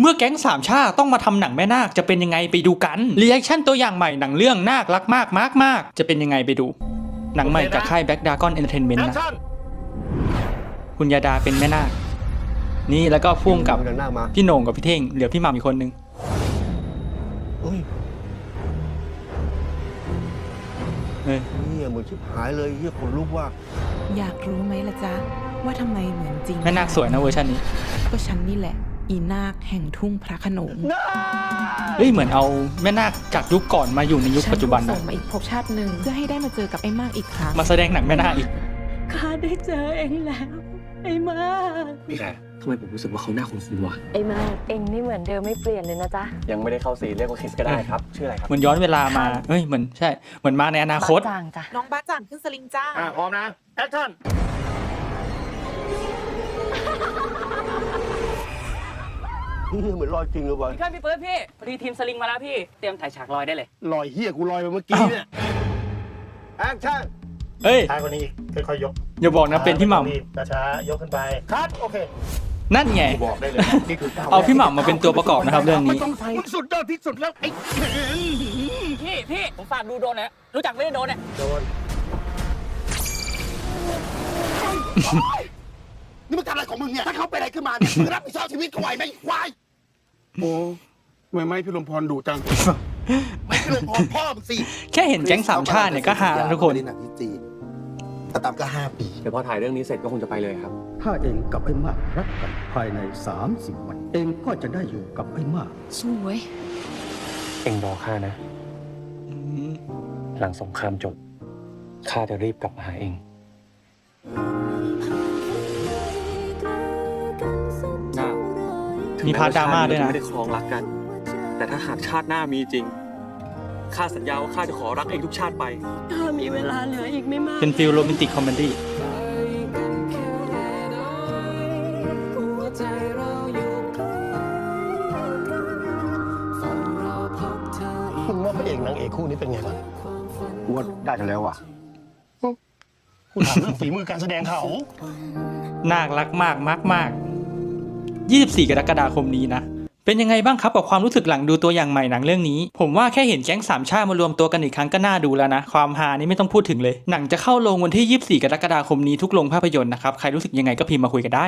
เมื่อแก๊งสามชาติต้องมาทำหนังแม่นาคจะเป็นยังไงไปดูกันรีแอคชั่นตัวอย่างใหม่หนังเรื่องนาครักมากมากมากจะเป็นยังไงไปดู หนังใหม่จากค่ายแบ็กดากอนเอนเตอร์เทนเมนต์นะคุณยาดาเป็นแม่นาค นี่แล้วก็พ่วงกับเดินหน้ามาพี่โหน่งกับพี่เท่งเหลือพี่หม่ำอีกคนนึงเฮ้ยเฮ้ยเฮียเหมือนชิบหายเลยเฮียขนลุกว่า อยากรู้ไหมล่ะจ๊ะว่าทำไมเหมือนจริงแม่นาคสวยนะเวอร์ชันนี้ ก็ฉันนี่แหละ อีนาคแห่งทุ่งพระโขนงเฮ้ยเหมือนเอาแม่นาคจากยุคก่อนมาอยู่ในยุคปัจจุบันฉันะส่งมาอีกภพชาติหนึ่งเพื่อให้ได้มาเจอกับไอ้มากอีกครั้ง มาแสดงหนังแม่นาคอีกข้าได้เจอเองแล้ว ไอ้มากแต่ทำไมผมรู้สึกว่าเขาหน้าคุ้นๆวะไอ้มากเองนี่เหมือนเดิมไม่เปลี่ยนเลยนะจ๊ะยังไม่ได้เข้าสีเรียกว่าคริสก็ได้ครับ ชื่ออะไรครับ เหมือนย้อนเวลามาเฮ้ยเหมือนใช่เหมือนมาในอนาคต บ้จางจ้ะ น้องบ้าจ่างขึ้นสลิงจ้า อะพร้อมนะ แอคชั่น เฮียเหมือนรอยจริงเลยวะพี่เพื่อนพี่เฟิร์สพี่พอดีทีมสลิงมาแล้วพี่ เตรียมถ่ายฉากลอยได้เลยลอยเฮียกูลอยไปเมื่อกี้เนี่ยแอคชั่นเฮ้ยช้ากว่านี้อีกค่อยๆยกอย่าบอกนะเป็นพี่หม่ช้าๆยกขึ้นไปคัดโอเคำนั่นไงบอกได้เลยนี่คือก้วเอาพี่หม่ำมาเป็นตัวประกอบนะครับเรื่องนี้ไม่ต้องใส่สุดยอดที่สุดแล้วไอ้พี่พี่ผมฝากดูโดรนหนะรู้จักไม่ได้โดรนเนี่ยโดนนี่มึงทำอะไรของมึงเนี่ยถ้าเขาเป็นอะไรขึ้นมาเนี่ยมึงรับผิดชอบชีวิตเขาไหวไหมไอ้ควาย โอ้ไม่ไม่พี่ลมพรดุจัง ไม่เกินพอพ่อมึงสิแค่เห็นแก๊งสามชาติเนี่ยก็ฮาแล้วทุกคนไม่ได้หนังที่จีนแต่ตามก็ห้าปีเดี๋ยวพอถ่ายเรื่องนี้เสร็จก็คงจะไปเลยครับ ถ้าเองกับไอ้มากรักกันภายใน30วัน เองก็จะได้อยู่กับไอ้มากสวยเองรอข้านะ หลังสงครามจบข้าจะรีบกลับมาหาเอง มีพาร์ทดราม่าด้วยนะ ไม่ได้ครองรักกัน แต่ถ้าหากชาติหน้ามีจริง ข้าสัญญาว่าข้าจะขอรักเองทุกชาติไป ถ้ามีเวลาเหลืออีกไม่มากเป็นฟิลโรแมนติกคอมเมดี้มึงว่าพระเอกนางเอกคู่นี้เป็นไงบ้างว่าได้กันแล้วอะกูถามเรื่องฝีมือการแสดงเขา น่ารักมากมากมาก 24 กรกฎาคมนี้นะ เป็นยังไงบ้างครับกับความรู้สึกหลังดูตัวอย่างใหม่หนังเรื่องนี้ ผมว่าแค่เห็นแก๊งสามชาติมารวมตัวกันอีกครั้งก็น่าดูแล้วนะ ความฮานี่ไม่ต้องพูดถึงเลย หนังจะเข้าโรงวันที่ 24 กรกฎาคมนี้ทุกโรงภาพยนตร์นะครับ ใครรู้สึกยังไงก็พิมพ์มาคุยกันได้